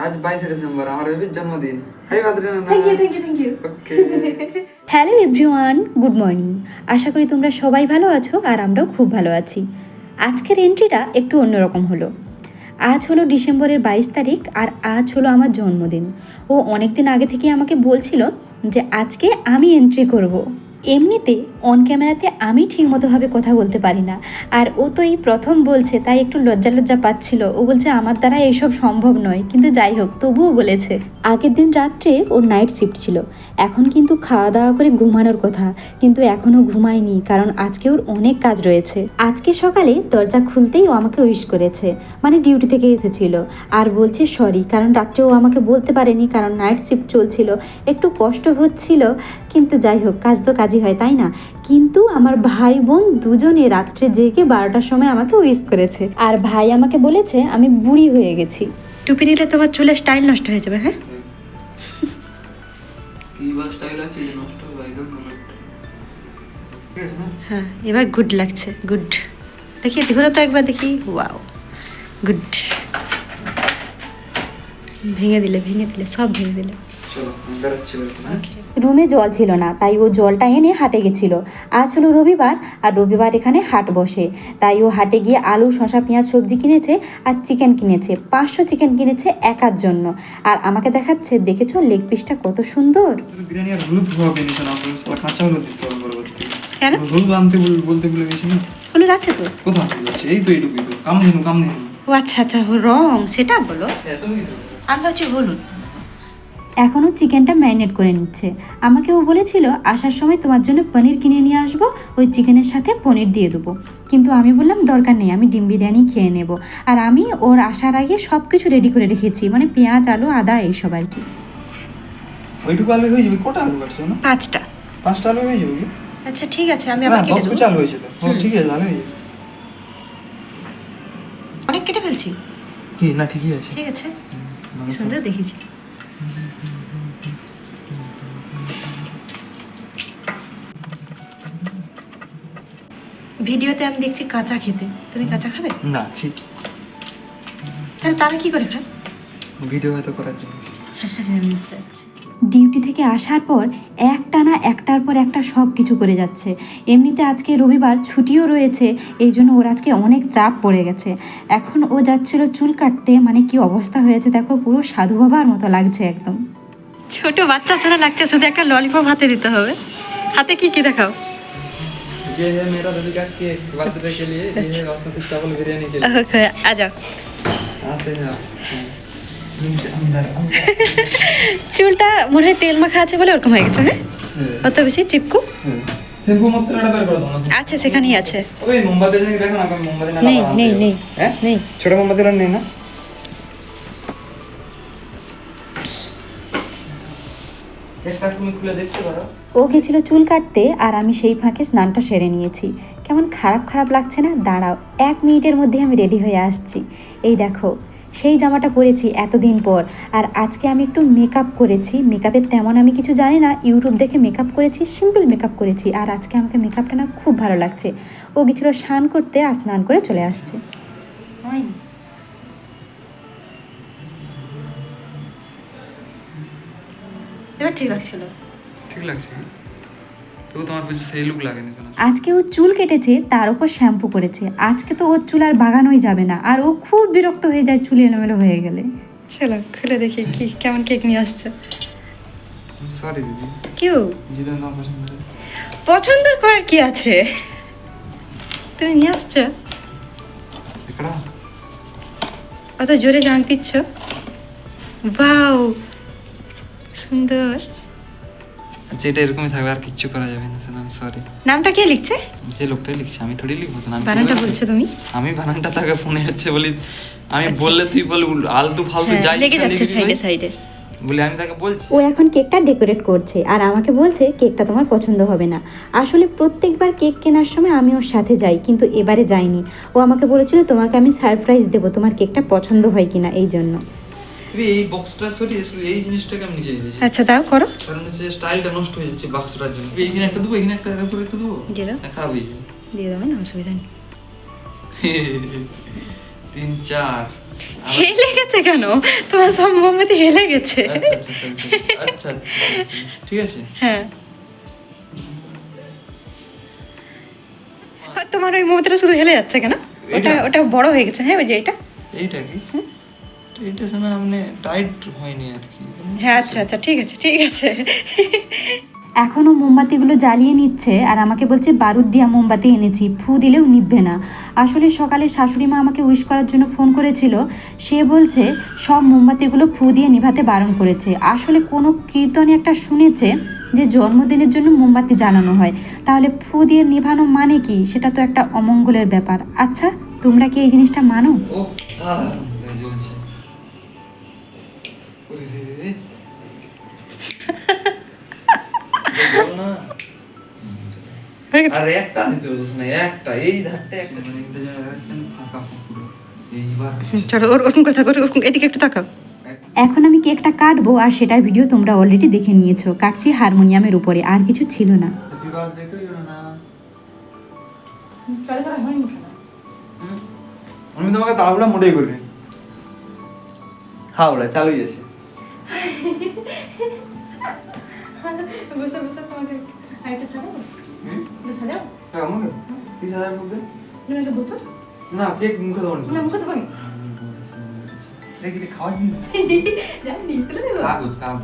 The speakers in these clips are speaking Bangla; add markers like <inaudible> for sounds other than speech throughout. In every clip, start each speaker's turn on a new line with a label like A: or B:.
A: আজ বাইশে ডিসেম্বর আমার বেবির জন্মদিন। Hi বাদ্রিনা
B: thank you thank you thank you
A: okay
B: hello everyone good morning আশা করি তোমরা সবাই ভালো আছো আর আমরাও খুব ভালো আছি। আজকের এন্ট্রিটা একটু অন্যরকম হলো। আজ হলো ডিসেম্বরের বাইশ তারিখ আর আজ হলো আমার জন্মদিন। ও অনেক দিন আগে থেকে আমাকে বলছিল যে আজকে আমি এন্ট্রি করব। এমনিতে অন ক্যামেরাতে আমি ঠিকমতোভাবে কথা বলতে পারি না। আর ও তো এই প্রথম বলছে, তাই একটু লজ্জা লজ্জা পাচ্ছিল। ও বলছে, আমার দ্বারা এসব সম্ভব নয়। কিন্তু যাই হোক, তবুও বলেছে। আগের দিন রাত্রে ওর নাইট শিফট ছিল। এখন কিন্তু খাওয়া দাওয়া করে ঘুমানোর কথা। কিন্তু এখনও ঘুমায়নি, কারণ আজকে ওর অনেক কাজ রয়েছে। আজকে সকালে দরজা খুলতেই ও আমাকে উইশ করেছে। মানে ডিউটি থেকে এসেছিল। আর বলছে সরি কারণ রাত্রে ও আমাকে বলতে পারেনি, কারণ নাইট শিফট চলছিল। একটু কষ্ট হচ্ছিল, কিন্তু যাই হোক, কাজ তো কাজই হয় তাই না? কিন্তু আমার ভাই বোন দুজনে রাত্রে জেগে বারোটার সময় আমাকে উইস করেছে। আর ভাই আমাকে বলেছে আমি বুড়ি হয়ে গেছি। টুপি নিলে তোমার চুলের স্টাইল নষ্ট হয়ে যাবে হ্যাঁ? হ্যাঁ এবার গুড লাগছে গুড দেখি ঘুরে তো একবার দেখি। ওয়াও গুড ভেঙে দিলে ভেঙে দিলে সব ভেঙে দিলে।
A: হ্যাঁ
B: রুমে জল ছিল না তাই ও জলটা এনে হাটে গেছিল। আজ হলো রবিবার আর রবিবার এখানে হাট বসে। তাই ও হাটে গিয়ে আলু শশা পেঁয়াজ সবজি কিনেছে আর চিকেন কিনেছে। পাঁচশো চিকেন কিনেছে একার জন্য। আর আমাকে দেখাচ্ছে দেখেছ লেগ পিসটা কত সুন্দর? কেন?
A: হলুদ আনতে বলতে বলে গেছি
B: হলুদ আছে তো?
A: কোথায় আছে? এই তো এইটুকুই তো। কাম দিনু
B: ও আচ্ছা আচ্ছা রং সেটা বলো।
A: কিছু
B: আমি ভাবছি হলুদ। এখনও চিকেনটা ম্যারিনেট করে নিচ্ছে। আমাকে ও বলেছিল আসার সময় তোমার জন্য পনির কিনে নিয়ে আসব ওই চিকেনের সাথে পনির দিয়ে দেবো। কিন্তু আমি বললাম দরকার নেই আমি ডিম বিরিয়ানি খেয়ে নেব। আর আমি ওর আসার আগে সব কিছু রেডি করে রেখেছি মানে পেঁয়াজ আলু আদা এইসব আর কি।
A: ওইটুকু আলু হয়ে যাবে কটা আলু কাটছো না
B: পাঁচটা।
A: পাঁচটা আলু হয়ে যাবে
B: আচ্ছা ঠিক আছে আমি
A: না
B: আবার কেটে দেবো।
A: আলু হয়েছে তো। ঠিক আছে তাহলে
B: অনেক কেটে ফেলছি?
A: কি? না ঠিকই আছে।
B: ঠিক আছে। সুন্দর দেখেছি। ভিডিওতে আমি দেখছি কাঁচা খেতে। তুমি কাঁচা খাবে?
A: না ঠিক
B: তাহলে তারা কি করে খায়?
A: ভিডিও হয়তো করার জন্য। <laughs>
B: ডিউটি থেকে আসার পর একটা না একটার পর একটা সব কিছু করে যাচ্ছে। এমনিতে আজকে রবিবার ছুটিও রয়েছে এই জন্য ওর আজকে অনেক চাপ পড়ে গেছে। এখন ও যাচ্ছিল চুল কাটতে মানে কি অবস্থা হয়েছে দেখো পুরো সাধু বাবার মতো লাগছে একদম। ছোট বাচ্চা ছাড়া লাগছে শুধু একটা ললিপপ হাতে দিতে হবে। হাতে কি কি দেখাও?
A: ये है मेरा रविका के बर्थडे के लिए ये है बासमती चावल बिरयानी के लिए
B: आ जाओ
A: आते हैं आप नीचे अंदर अंदर
B: চুলটা মনে হয় তেল মাখা আছে বলে ওরকম হয়ে গেছে হ্যাঁ অত বেশি চিপকু
A: শ্যাম্পু মাত্র এটা বের করে দাও না
B: আছে সেখানেই আছে
A: ওই মোমবাতি জন্য দেখো না আমি মোমবাতি না
B: নেই, নেই, নেই,
A: হ্যাঁ
B: নেই।
A: ছোট মোমবাতি নেই না
B: ও গেছিল চুল কাটতে আর আমি সেই ফাঁকে স্নানটা সেরে নিয়েছি। কেমন খারাপ খারাপ লাগছে না? দাঁড়াও এক মিনিটের মধ্যে আমি রেডি হয়ে আসছি। এই দেখো সেই জামাটা পরেছি এতদিন পর আর আজকে আমি একটু মেকআপ করেছি। মেকআপের তেমন আমি কিছু জানি না ইউটিউব দেখে মেকআপ করেছি সিম্পল মেকআপ করেছি আর আজকে আমাকে মেকআপটা না খুব ভালো লাগছে। ও গেছিল স্নান করতে আর স্নান করে চলে আসছে। এবার ঠিক লাগছিল।
A: ঠিক লাগছে তবু তোমার কিছু সেই লুক লাগেনি
B: আজকে ও চুল কেটেছে তার উপর শ্যাম্পু করেছে। আজকে তো ওর চুল আর বাগানোই যাবে না আর ও খুব বিরক্ত হয়ে যায় চুল এলোমেলো হয়ে গেলে। চলো খুলে দেখি কি কেমন কেক নিয়ে আসছে।
A: সরি দিদি
B: কেউ
A: জিতেন তোমার পছন্দ করে।
B: পছন্দ করার কি আছে? তুমি নিয়ে আসছো? অত জোরে জাঁক দিচ্ছ? বাউ সুন্দর।
A: আচ্ছা এটা এরকমই থাকবে আর কিচ্ছু করা যাবে না শোনা আমি সরি
B: নামটা কে লিখছে?
A: যে লোকটাই লিখছে আমি থোড়ি লিখব শোনা আমি
B: বানানটা বলছো? তুমি?
A: আমি বানানটা তাকে ফোনে হচ্ছে বলি আমি বললে তুই বল আলতু ফালতু
B: হ্যাঁ,
A: যাই
B: লেগে যাচ্ছে সাইডে সাইডে
A: বলে আমি তাকে বলছি।
B: ও এখন কেকটা ডেকোরেট করছে আর আমাকে বলছে কেকটা তোমার পছন্দ হবে না। আসলে প্রত্যেকবার কেক কেনার সময় আমি ওর সাথে যাই কিন্তু এবারে যাইনি। ও আমাকে বলেছিল তোমাকে আমি সারপ্রাইজ দেবো তোমার কেকটা পছন্দ হয় কিনা এই জন্য।
A: এই এই বক্সটা সরিয়ে শুধু এই জিনিসটাকে আমি নিচে দিয়েছি
B: আচ্ছা দাও করো।
A: কারণ হচ্ছে স্টাইলটা নষ্ট হয়ে যাচ্ছে বাক্সটার জন্য। এইখানে একটা দেবো এখানে একটা এর উপরে একটা দেবো?
B: দিয়ে দাও।
A: যাবে
B: দিয়ে দাও না অসুবিধা নেই। <laughs>
A: তিন চার।
B: হেলে গেছে কেন? তোমার সব মোমবাতি হেলে গেছে।
A: আচ্ছা আচ্ছা. আচ্ছা আচ্ছা আচ্ছা। ঠিক আছে।
B: হ্যাঁ। তোমার ওই মোমবাতিটা শুধু হেলে যাচ্ছে কেন? ওটা ওটা বড় হয়ে গেছে। হ্যাঁ ওই যে এটা
A: এইটা কি? এইটা শোনা মানে টাইট হয়নি আর কি।
B: হ্যাঁ আচ্ছা আচ্ছা ঠিক আছে ঠিক আছে। এখনও মোমবাতিগুলো জ্বালিয়ে নিচ্ছে আর আমাকে বলছে বারুদ দিয়া মোমবাতি এনেছি ফু দিলেও নিভবে না। আসলে সকালে শাশুড়ি মা আমাকে উইশ করার জন্য ফোন করেছিল। সে বলছে সব মোমবাতিগুলো ফু দিয়ে নিভাতে বারণ করেছে। আসলে কোনো কীর্তনে একটা শুনেছে যে জন্মদিনের জন্য মোমবাতি জ্বালানো হয়। তাহলে ফু দিয়ে নিভানো মানে কি? সেটা তো একটা অমঙ্গলের ব্যাপার। আচ্ছা তোমরা কি এই জিনিসটা মানো?
A: আর একটা নিতে না একটা এই ধারটা একটা। মানে এটা ফাঁকা পুরো এইবার
B: চলো ওরকম করে থাকো ওরকম এদিকে একটু তাকাও। এখন আমি কেকটা কাটবো আর সেটার ভিডিও তোমরা অলরেডি দেখে নিয়েছো। কাটছি হারমোনিয়ামের উপরে আর কিছু ছিল না?
A: আমি তোমাকে তাড়াহুড়া মোটেই করিনি। হাওড়া চালুই আছে। হুম? হ্যাঁ, আমাকে? কি সাজার মধ্যে? না, কেক মুখে দেবো না। দেখি, এটা খাওয়ার জিনিস? কাগজ, কাগজ।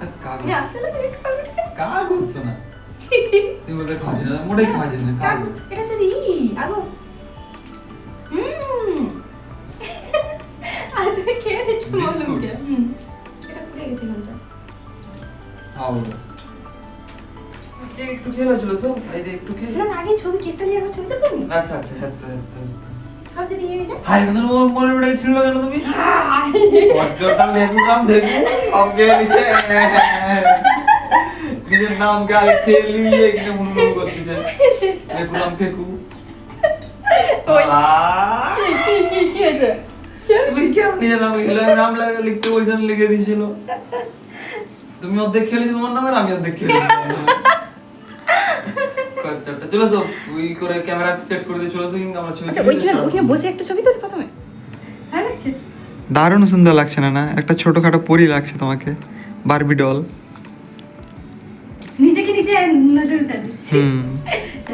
A: আহ, কাগজ। কাগজ শোনা। তুই বলতে খাওয়ার জিনিস না, মোটেই খাওয়ার জিনিস না, কাগজ। বিস্কুট। হাওড়া। কেক একটু খেয়ে এই যে একটু খেয়ে
B: আগে ছবি কেকটা নিয়ে আবার ছবি তুলবো
A: আচ্ছা আচ্ছা হ্যাঁ হ্যাঁ হ্যাঁ তো।
B: সব যদি যায়।
A: হাই বন্ধু পড়ে ছিল কেন তুমি? অর্জনটা দেখলাম দেখি অঙ্গে নিচে। নিজের নাম গাল খেলি এখানে করতেছে। দেখলাম ফেকু।
B: ওই-
A: আহ,
B: কি কি কি হয়েছে
A: তুমি কেন নিজের নাম লিখলে নাম লিখতে বলছেন লিখে দিয়েছিল। তুমি অর্ধেক খেলেছি তোমার নামে আর আমি অর্ধেক খেলেছি কচ্ছপটা চলো তো। ওই করে ক্যামেরা সেট করে দিয়ে চলেছো কিন্তু আমরা ছবি
B: আচ্ছা ওইখানে ওইখানে বসে একটু ছবি তুলি প্রথমে। ভালো লাগছে?
A: দারুণ সুন্দর লাগছে না না? একটা ছোটখাটো পরি লাগছে তোমাকে বারবি ডল
B: নিজেকে নিজে নজর দিচ্ছি।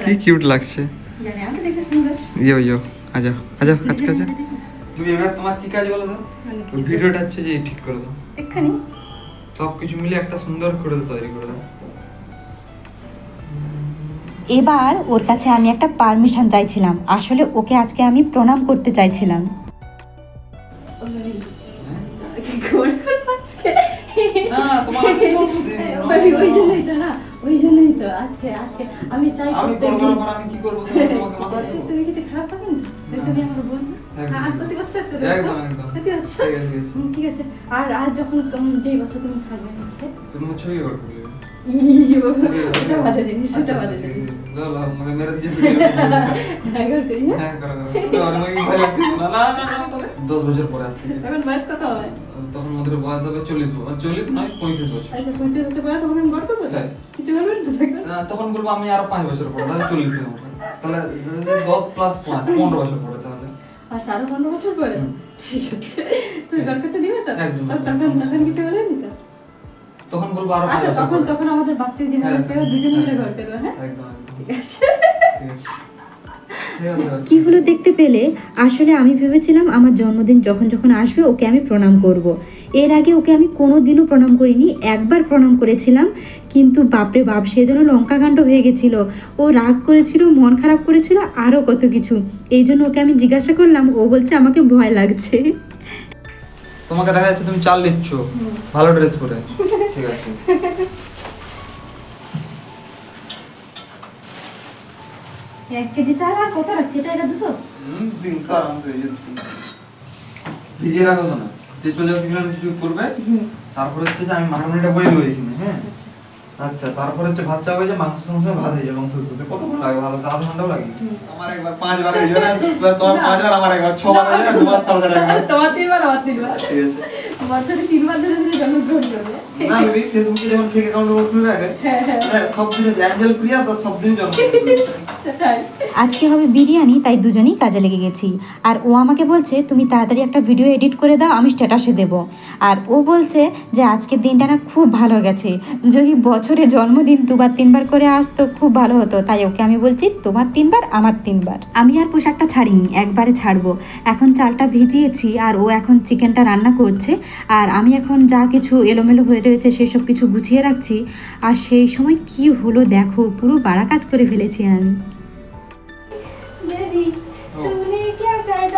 A: কি কিউট লাগছে।
B: জানি আমাকে দেখতে সুন্দর।
A: ইয়ো ইয়ো আজা আজা কাজ কাজ তুমি এবার তোমার কি কাজ বলো তো?
B: মানে
A: ভিডিওটা হচ্ছে যে ঠিক করে দাও।
B: এক্ষুনি।
A: সব কিছু মিলে একটা সুন্দর করে দাও তৈরি করে দাও।
B: এবার ওর কাছে আমি একটা পারমিশন চাইছিলাম। আসলে ওকে আজকে আমি প্রণাম করতে চাইছিলাম।
A: হ্যাঁ? <laughs> না তোমার হাতে বলব? যে,
C: ওই জন্যই তো না। ওই জন্যই তো আজকে আজকে আমি চাই
A: আমি
C: প্রত্যেক
A: করব
C: দিন
A: না আমি কি করব? তোমাকে মাথায়
C: তুমি কিছু খারাপ পাবে না? তুমি তুমি আমার বন্ধু আর প্রতি বছর করে
A: একদম, একদম। ঠিক আছে, ঠিক আছে।
C: হুম, ঠিক আছে। আর আর যখন তুমি- যেই বছর তুমি থাকবে
A: তুমি ছবি রেকর্ড করলে
C: বাজে জিনিস ওটা বাজে জিনিস
A: লাও, লাও, মেরে দিয়ে ভিডিও
C: একবার করি হ্যাঁ?
A: হ্যাঁ করো করো আমাকে ভয় লাগতেছে না না না না দশ বছর পরে আসতে
C: তখন বয়স কত হবে
A: তখন আমাদের বয়স হবে চল্লিশ বছর চল্লিশ নয় পঁয়ত্রিশ বছর
C: আচ্ছা পঞ্চাশ বছর পরে তখন আমি গড় করব
A: হ্যাঁ।
C: কিছু বলবেন তখন?
A: বলব আমি আরও পাঁচ বছর পরে তাহলে চল্লিশের মতো তাহলে দশ প্লাস পাঁচ পনেরো বছর পরে তাহলে
C: আচ্ছা আরও পনেরো বছর পরে ঠিক আছে তুমি দিবে তো তখন তখন কিছু বলেনি তো
A: তখন বলব আরও
C: আচ্ছা তখন তখন আমাদের বাচ্চার দিন
A: হ্যাঁ,
C: এবার দুজনে মিলে
A: হ্যাঁ,
C: ঘর করব হ্যাঁ?
A: একদম
C: ঠিক আছে।
A: ঠিক আছে ঠিক আছে,
B: কি হলো দেখতে পেলে? আসলে আমি ভেবেছিলাম আমার জন্মদিন যখন যখন আসবে ওকে আমি প্রণাম করব। এর আগে ওকে আমি কোনো দিনও প্রণাম করিনি একবার প্রণাম করেছিলাম কিন্তু বাপরে বাপ সে যেন লঙ্কাকাণ্ড হয়ে গেছিল। ও রাগ করেছিল মন খারাপ করেছিল আরও কত কিছু। এই জন্য ওকে আমি জিজ্ঞাসা করলাম ও বলছে আমাকে ভয় লাগছে।
A: তোমাকে দেখা যাচ্ছে তুমি চাল নিচ্ছ ভালো ড্রেস পরে। <laughs> ঠিক আছে <laughs>
C: এক কেজি চাল আর কত রাখছে? এটা এটা দুশো?
A: হুম, তিনশো আরামসে এই যে ভিজিয়ে রাখো না। যে চলে কিছু করবে তারপরে হচ্ছে যে আমি মাখানিটা বলে দেবো এখানে হ্যাঁ? আচ্ছা। তারপরে হচ্ছে ভাত চাপে যে মাংস সঙ্গে ভাত হয়ে যাবে মাংস হতে কতক্ষণ লাগে ভালো আধা ঘন্টাও লাগে। আমার একবার পাঁচবার হয়ে যাবে না তোমার <laughs> পাঁচবার আমার একবার ছবার হয়ে যাবে দুবার সাড়ে
C: তোমার তিনবার আমার তিনবার।
A: ঠিক আছে।
C: বছরে তিনবার ধরে ধরে জন্মগ্রহণ করবে।
A: আমি ফেসবুকে যখন থেকে অ্যাকাউন্ট খুলবে আগে
C: হ্যাঁ
A: সব দিনে অ্যাঞ্জেল প্রিয়া তো সব দিন জন্ম
B: আজকে হবে বিরিয়ানি, তাই দুজনেই কাজে লেগে গেছি। আর ও আমাকে বলছে, তুমি তাড়াতাড়ি একটা ভিডিও এডিট করে দাও, আমি স্ট্যাটাসে দেব। আর ও বলছে যে, আজকের দিনটা না খুব ভালো গেছে। যদি বছরে জন্মদিন দুবার তিনবার করে আসতো, খুব ভালো হতো। তাই ওকে আমি বলছি, তোমার তিনবার, আমার তিনবার। আমি আর পোশাকটা ছাড়িনি, একবারে ছাড়বো। এখন চালটা ভিজিয়েছি, আর ও এখন চিকেনটা রান্না করছে। আর আমি এখন যা কিছু এলোমেলো হয়ে রয়েছে, সেই সব কিছু গুছিয়ে রাখছি। আর সেই সময় কি হলো দেখো, পুরো বাড়া কাজ করে ফেলেছি আমি।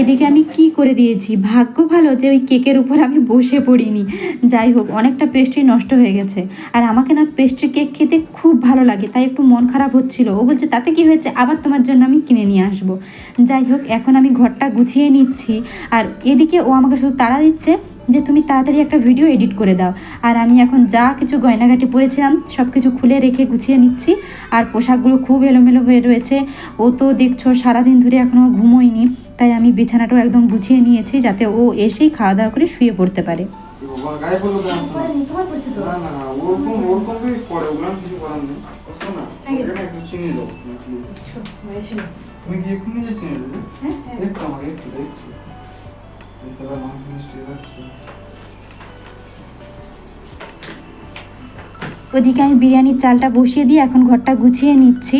B: এদিকে আমি কি করে দিয়েছি? ভাগ্য ভালো যে ওই কেকের উপর আমি বসে পড়িনি। যাই হোক অনেকটা পেস্ট্রি নষ্ট হয়ে গেছে। আর আমাকে না পেস্ট্রি কেক খেতে খুব ভালো লাগে তাই একটু মন খারাপ হচ্ছিল। ও বলছে তাতে কি হয়েছে? আবার তোমার জন্য আমি কিনে নিয়ে আসব। যাই হোক এখন আমি ঘরটা গুছিয়ে নিচ্ছি। আর এদিকে ও আমাকে শুধু তাড়া দিচ্ছে যে তুমি তাড়াতাড়ি একটা ভিডিও এডিট করে দাও। আর আমি এখন যা কিছু গয়নাগাটি পরেছিলাম সব কিছু খুলে রেখে গুছিয়ে নিচ্ছি। আর পোশাকগুলো খুব এলোমেলো হয়ে রয়েছে। ও তো দেখছ সারাদিন ধরে এখনও ঘুমোয়নি। তাই আমি বিছানাটাও একদম গুছিয়ে নিয়েছি যাতে ও এসেই খাওয়া দাওয়া করে শুয়ে পড়তে পারে।
A: একটু তুমি কি এক্ষুনি যে চিনি দেবে
C: হ্যাঁ হ্যাঁ।
A: একটু আমাকে একটু দে, একটু বিস্তারা মাংস মিষ্টি আসছে
B: ওদিকে আমি বিরিয়ানির চালটা বসিয়ে দিয়ে এখন ঘরটা গুছিয়ে নিচ্ছি।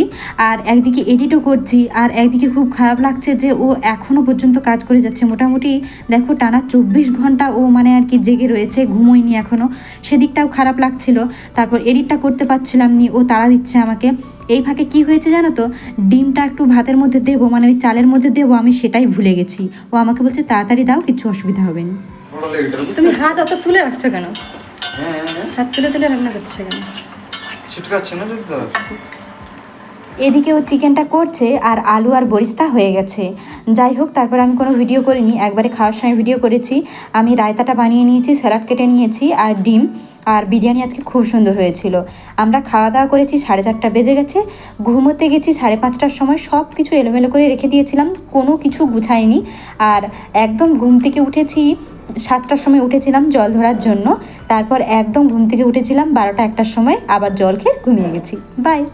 B: আর একদিকে এডিটও করছি আর একদিকে খুব খারাপ লাগছে যে ও এখনও পর্যন্ত কাজ করে যাচ্ছে। মোটামুটি দেখো টানা চব্বিশ ঘণ্টা ও মানে আর কি জেগে রয়েছে ঘুমোয়নি এখনও সেদিকটাও খারাপ লাগছিল। তারপর এডিটটা করতে পারছিলাম নি ও তাড়া দিচ্ছে আমাকে। এই ফাঁকে কি হয়েছে জানো তো? ডিমটা একটু ভাতের মধ্যে দেবো মানে ওই চালের মধ্যে দেবো আমি সেটাই ভুলে গেছি। ও আমাকে বলছে তাড়াতাড়ি দাও কিছু অসুবিধা হবে না।
C: তুমি হাত অত তুলে রাখছো কেন? হাত তুলে তুলে রান্না করছে কেন
A: ছিটকাচ্ছে না যদি দাও
B: এদিকে ও চিকেনটা করছে আর আলু আর বরিস্তা হয়ে গেছে। যাই হোক, তারপর আমি কোনো ভিডিও করিনি। একবারে খাওয়ার সময় ভিডিও করেছি। আমি রায়তাটা বানিয়ে নিয়েছি, স্যালাড কেটে নিয়েছি আর ডিম। আর বিরিয়ানি আজকে খুব সুন্দর হয়েছিল। আমরা খাওয়া দাওয়া করেছি, সাড়ে চারটা বেজে গেছে। ঘুমোতে গেছি সাড়ে পাঁচটার সময়। সব কিছু এলোমেলো করে রেখে দিয়েছিলাম। কোনো কিছু গুছাইনি। আর একদম ঘুম থেকে উঠেছি, সাতটার সময় উঠেছিলাম জল ধরার জন্য। তারপর একদম ঘুম থেকে উঠেছিলাম বারোটা একটার সময়। আবার জল খেয়ে ঘুমিয়ে গেছি। বাই।